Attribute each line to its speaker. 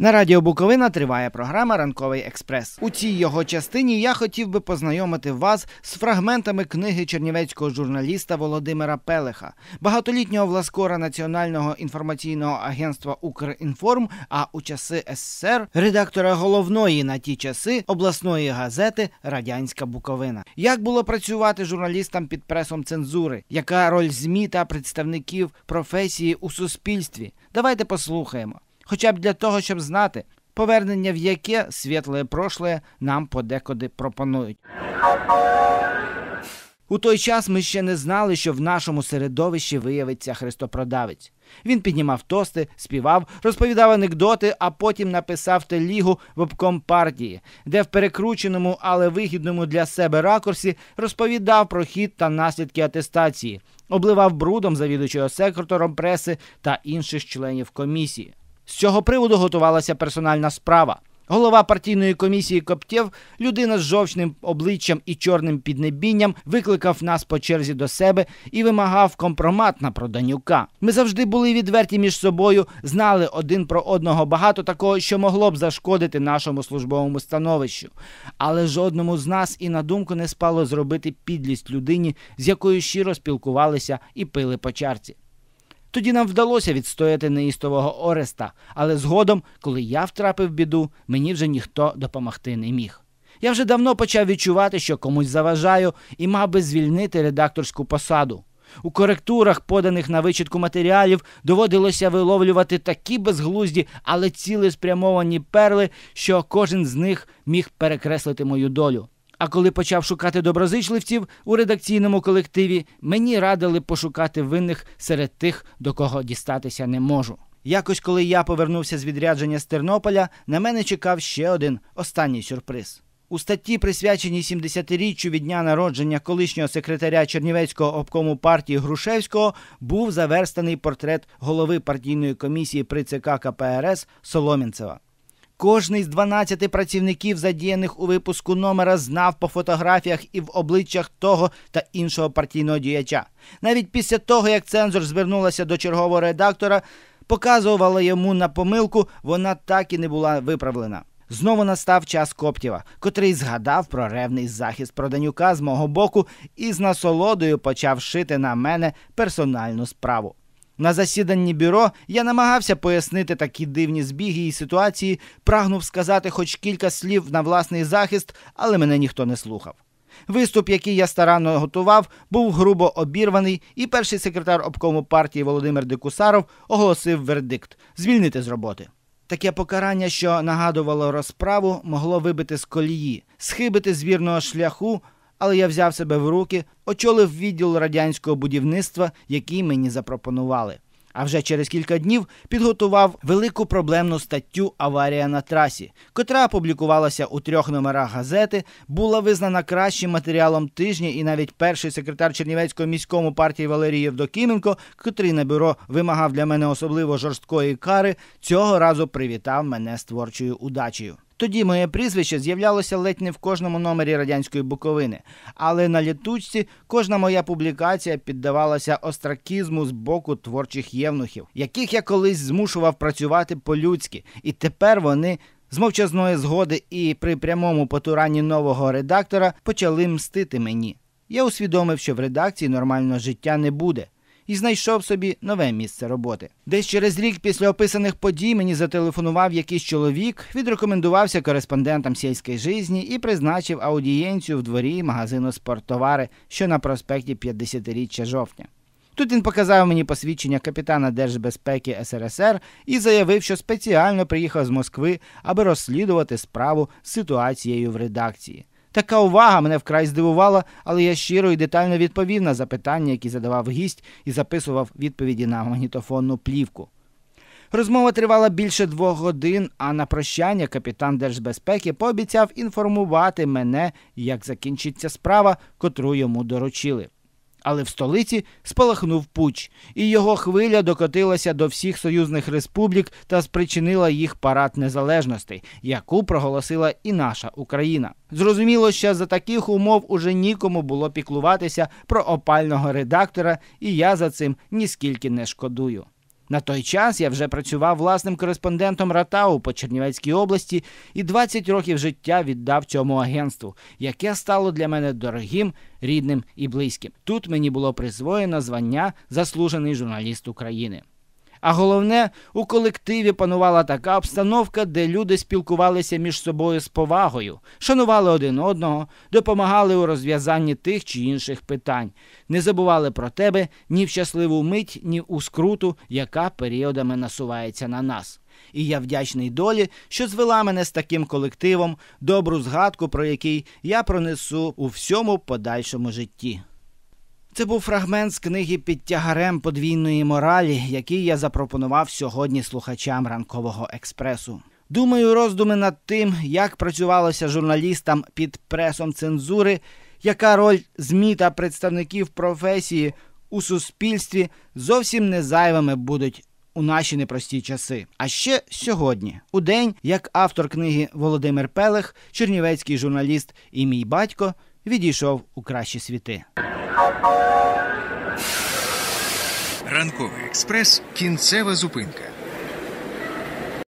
Speaker 1: На радіо Буковина триває програма Ранковий експрес. У цій його частині я хотів би познайомити вас з фрагментами книги чернівецького журналіста Володимира Пелеха, багатолітнього власкора Національного інформаційного агентства Укрінформ, а у часи СССР редактора головної на ті часи обласної газети Радянська Буковина. Як було працювати журналістам під пресом цензури? Яка роль ЗМІ та представників професії у суспільстві? Давайте послухаємо хоча б для того, щоб знати, повернення в яке світле прошле нам подекуди пропонують. У той час ми ще не знали, що в нашому середовищі виявиться хрестопродавець. Він піднімав тости, співав, розповідав анекдоти, а потім написав телігу в обком партії, де в перекрученому, але вигідному для себе ракурсі розповідав про хід та наслідки атестації, обливав брудом завідуючого секретором преси та інших членів комісії. З цього приводу готувалася персональна справа. Голова партійної комісії Коптєв, людина з жовчним обличчям і чорним піднебінням, викликав нас по черзі до себе і вимагав компромат на Проданюка. Ми завжди були відверті між собою, знали один про одного багато такого, що могло б зашкодити нашому службовому становищу. Але жодному з нас і на думку не спало зробити підлість людині, з якою щиро спілкувалися і пили по чарці. Тоді нам вдалося відстояти неїстового Ореста, але згодом, коли я втрапив біду, мені вже ніхто допомогти не міг. Я вже давно почав відчувати, що комусь заважаю, і мав би звільнити редакторську посаду. У коректурах, поданих на вичітку матеріалів, доводилося виловлювати такі безглузді, але цілеспрямовані перли, що кожен з них міг перекреслити мою долю. А коли почав шукати доброзичливців у редакційному колективі, мені радили пошукати винних серед тих, до кого дістатися не можу. Якось, коли я повернувся з відрядження з Тернополя, на мене чекав ще один останній сюрприз. У статті, присвяченій 70-річчю від дня народження колишнього секретаря Чернівецького обкому партії Грушевського, був заверстаний портрет голови партійної комісії при ЦК КПРС Соломінцева. Кожний з 12 працівників, задіяних у випуску номера, знав по фотографіях і в обличчях того та іншого партійного діяча. Навіть після того, як цензор звернулася до чергового редактора, показувала йому на помилку, вона так і не була виправлена. Знову настав час Коптєва, котрий згадав про ревний захист Проданюка з мого боку і з насолодою почав шити на мене персональну справу. На засіданні бюро я намагався пояснити такі дивні збіги і ситуації, прагнув сказати хоч кілька слів на власний захист, але мене ніхто не слухав. Виступ, який я старанно готував, був грубо обірваний, і перший секретар обкому партії Володимир Дикусаров оголосив вердикт звільнити з роботи. Таке покарання, що нагадувало розправу, могло вибити з колії, схибити з вірного шляху але я взяв себе в руки, очолив відділ радянського будівництва, який мені запропонували. А вже через кілька днів підготував велику проблемну статтю Аварія на трасі, котра опублікувалася у трьох номерах газети, була визнана кращим матеріалом тижня, і навіть перший секретар Чернівецького міському партії Валерій Євдокименко, котрий на бюро вимагав для мене особливо жорсткої кари, цього разу привітав мене з творчою удачею. Тоді моє прізвище з'являлося ледь не в кожному номері радянської буковини, але на літучці кожна моя публікація піддавалася остракізму з боку творчих євнухів, яких я колись змушував працювати по-людськи, і тепер вони. З мовчазної згоди і при прямому потуранні нового редактора почали мстити мені. Я усвідомив, що в редакції нормального життя не буде і знайшов собі нове місце роботи. Десь через рік після описаних подій мені зателефонував якийсь чоловік, відрекомендувався кореспондентам сільської житті і призначив аудієнцію в дворі магазину спорттовари, що на проспекті 50-річчя жовтня. Тут він показав мені посвідчення капітана Держбезпеки СРСР і заявив, що спеціально приїхав з Москви, аби розслідувати справу з ситуацією в редакції. Така увага мене вкрай здивувала, але я щиро і детально відповів на запитання, які задавав гість, і записував відповіді на магнітофонну плівку. Розмова тривала більше двох годин, а на прощання капітан Держбезпеки пообіцяв інформувати мене, як закінчиться справа, котру йому доручили. Але в столиці спалахнув пуч, і його хвиля докотилася до всіх союзних республік та спричинила їх парад незалежностей, яку проголосила і наша Україна. Зрозуміло, що за таких умов уже нікому було піклуватися про опального редактора, і я за цим ніскільки не шкодую. На той час я вже працював власним кореспондентом Ратау по Чернівецькій області і 20 років життя віддав цьому агентству, яке стало для мене дорогим, рідним і близьким. Тут мені було присвоєно звання заслужений журналіст України. А головне, у колективі панувала така обстановка, де люди спілкувалися між собою з повагою, шанували один одного, допомагали у розв'язанні тих чи інших питань, не забували про тебе ні в щасливу мить, ні у скруту, яка періодами насувається на нас. І я вдячний долі, що звела мене з таким колективом, добру згадку, про який я пронесу у всьому подальшому житті. Це був фрагмент з книги під тягарем подвійної моралі, який я запропонував сьогодні слухачам ранкового експресу. Думаю, роздуми над тим, як працювалося журналістам під пресом цензури, яка роль ЗМІ та представників професії у суспільстві зовсім не зайвими будуть у наші непрості часи. А ще сьогодні, у день, як автор книги Володимир Пелех, чернівецький журналіст і мій батько відійшов у кращі світи.
Speaker 2: Ранковий експрес. Кінцева зупинка.